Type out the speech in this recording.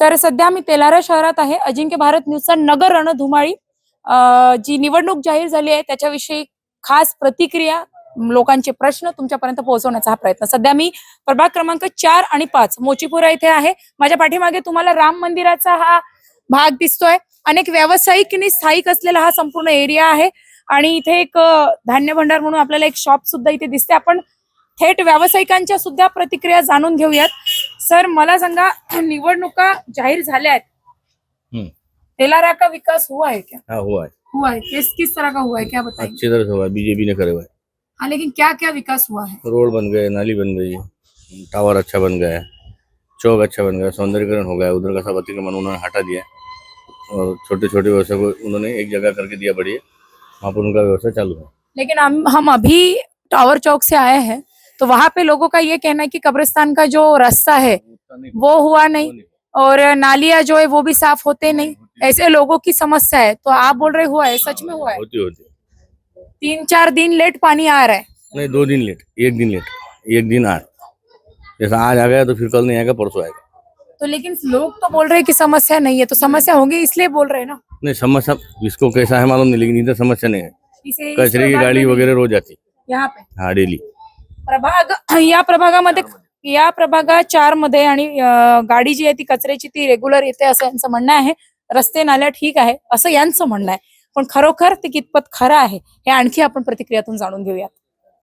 तर सध्या मी तेलारा शहरात आहे. अजिंक्य भारत न्यूजचा नगर रणधुमाळी जी निवडणूक जाहीर झाली आहे त्याच्याविषयी खास प्रतिक्रिया लोकांचे प्रश्न तुमच्यापर्यंत पोहोचवण्याचा हा प्रयत्न. सध्या मी प्रभाग क्रमांक चार आणि पाच मोचीपुरा इथे आहे. माझ्या पाठीमागे तुम्हाला राम मंदिराचा हा भाग दिसतोय. अनेक व्यावसायिक स्थायिक असलेला हा संपूर्ण एरिया आहे. आणि इथे एक धान्य भंडार म्हणून आपल्याला एक शॉप सुद्धा इथे दिसते. आपण थेट व्यावसायिकांच्या सुद्धा प्रतिक्रिया जाणून घेऊयात. सर मला सांगा निवडणुका जाहीर झाल्या आहेत हम्म। तेलारा का विकास हुआ है क्या हाँ हुआ है हुआ है किस किस तरह का हुआ है क्या बताइए? अच्छी तरह से हुआ है बीजेपी ने करे हुआ है हाँ लेकिन क्या क्या विकास हुआ है? रोड बन गए नाली बन गई टावर अच्छा बन गया है चौक अच्छा बन गया सौंदर्यकरण हो गया उधर का सब अतिक्रमण उन्होंने हटा दिया और छोटे छोटे व्यवसाय को उन्होंने एक जगह करके दिया बढ़िया वहाँ पर उनका व्यवसाय चालू है। लेकिन हम हम अभी टावर चौक से आए हैं। तो वहाँ पे लोगों का ये कहना है कि कब्रिस्तान का जो रास्ता है वो हुआ नहीं। और नालियाँ जो है वो भी साफ़ होते नहीं ऐसे लोगों की समस्या है। तो आप बोल रहे हुआ है सच में हुआ है। होती होती तीन चार दिन लेट पानी आ रहा है। नहीं दो दिन लेट एक दिन लेट एक दिन आज जैसा आज आ गया तो फिर कल नहीं आएगा परसों आएगा। तो लेकिन लोग तो बोल रहे हैं कि समस्या नहीं है तो समस्या होगी इसलिए बोल रहे हैं ना? नहीं समस्या इसको कैसा है मालूम नहीं लेकिन इधर समस्या नहीं है। कचरे की गाड़ी वगैरह रोज आती यहाँ पे? हाँ डेली। प्रभाग या प्रभागामध्ये या प्रभागा चारमध्ये आणि गाडी जी आहे ती कचऱ्याची ती रेग्युलर येते असं यांचं म्हणणं आहे. रस्ते नाल्या ठीक आहे असं यांचं म्हणणं आहे. पण खरोखर ते कितपत खरं आहे हे आणखी आपण प्रतिक्रियातून जाणून घेऊयात.